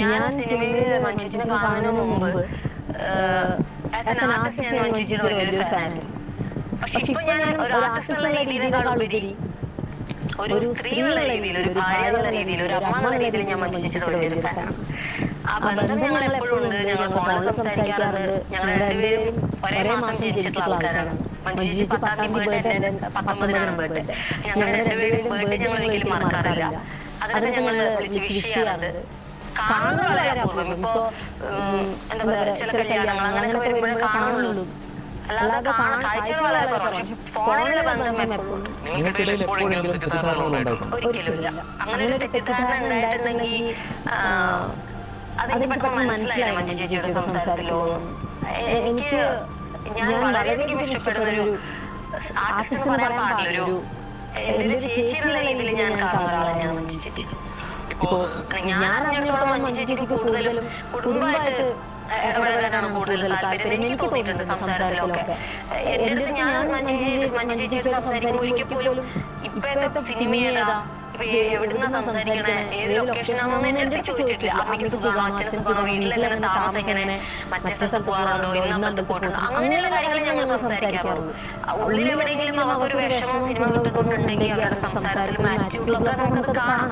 ഞാൻ സിനിമയിൽ മഞ്ജുജിനെ കാണുന്നതിന് മുമ്പ് മഞ്ജുജിയുടെ വലിയൊരു ഫാനാണ് പക്ഷെ ഇപ്പൊ ഞാൻ ഒരു ആർട്ടിസ്റ്റ് എന്ന രീതിയിലേക്കാൾ ഉപരി ഒരു സ്ത്രീ എന്നുള്ള രീതിയിൽ ഒരു ഭാര്യ എന്നുള്ള രീതിയിൽ ഒരു അമ്മ എന്ന രീതിയിൽ ഞാൻ മഞ്ജുജിയുടെ വലിയൊരു ഫാനാണ് ആ ബന്ധം ഞങ്ങൾ എപ്പോഴും ഉണ്ട്. ഞങ്ങൾ ഫോണിൽ സംസാരിക്കാറുണ്ട്. ഞങ്ങൾ രണ്ടുപേരും ഒരേ മാസം ജനിച്ചിട്ടുള്ള ആൾക്കാരാണ്. മഞ്ജുജി പത്താം തീയതി എന്റെ പത്തൊമ്പതിനാണ് ബേർഡേ ഞങ്ങൾ രണ്ടുപേരും ബേർഡേ ഞങ്ങൾ ഒരിക്കലും മറക്കാറില്ല അതിനൊക്കെ ഞങ്ങൾ വിളിച്ച് വിഷ് ചെയ്യാറുണ്ട് കാണുന്നത് വളരെ അപൂർവം ഇപ്പോ എന്താ പറയാ ചില കല്യാണങ്ങൾ അങ്ങനെയൊക്കെ വരുമ്പോഴേ കാണുള്ളൂ. അല്ലാതെ കാണാൻ കാഴ്ചകൾ വളരെ കുറവാണ്. ഫോണിലെ ബന്ധം എപ്പോഴും നിങ്ങൾക്കിടയിൽ എപ്പോഴെങ്കിലും തെറ്റിദ്ധാരണകൾ ഉണ്ടായിട്ടുണ്ടോ? ഒരിക്കലുമില്ല അങ്ങനെ ഒരു തെറ്റിദ്ധാരണ ഉണ്ടായിട്ടുണ്ടെങ്കിൽ ആ, അതെനിക്ക് പെട്ടെന്ന് മനസ്സിലായി. മഞ്ജു ചേച്ചിയുടെ സംസാരത്തിലോ. എനിക്ക് ഞാൻ വളരെയധികം ഇഷ്ടപ്പെടുന്ന ഒരു ആർട്ടിസ്റ്റ് പറയാൻ പാടില്ല. ഒരു എന്റെ ഒരു ചേച്ചി എന്നുള്ള രീതിയിൽ ഞാൻ കാണുന്ന ഒരാളാണ് മഞ്ജു ചേച്ചി. ഇപ്പോ ഞാൻ അറിഞ്ഞിടത്തോളം മഞ്ജു ചേച്ചിക്ക് കൂടുതലും കുടുംബമായിട്ട് ഇടപെടാനാണ് കൂടുതൽ താല്പര്യം. എനിക്ക് തോന്നിയിട്ടുണ്ട് സംസാരത്തിലൊക്കെ. എന്റെ അടുത്ത് ഞാൻ മഞ്ജു ചേച്ചി മഞ്ജു ചേച്ചിയോട് സംസാരിക്കുമ്പോൾ ഒരിക്കൽ പോലും ഇപ്പോഴത്തെ സിനിമ ഏതാ? ഇപ്പൊ എവിടുന്ന സംസാരിക്കണേ? ഏത് ലൊക്കേഷനാണെന്ന് എന്റെ അടുത്ത് ചോദിച്ചിട്ടില്ല. അമ്മയ്ക്ക് സുഖമാണോ? അച്ഛന് സുഖമാണോ? വീട്ടിലെങ്ങനെ താമസം എങ്ങനെ മറ്റേ സ്ഥലത്ത് പോകാറുണ്ടോ? ഇന്ന് അമ്പലത്തിൽ പോയിട്ടുണ്ടോ അങ്ങനെയുള്ള കാര്യങ്ങൾ ഞങ്ങൾ സംസാരിക്കാറുള്ളൂ ഉള്ളിൽ എവിടെയെങ്കിലും അവർക്കൊരു വിഷമം സിനിമ വിട്ടുകൊണ്ടുണ്ടെങ്കിൽ അവരുടെ സംസാരത്തിൽ മാറ്റുകളൊക്കെ നമുക്ക് കാണാം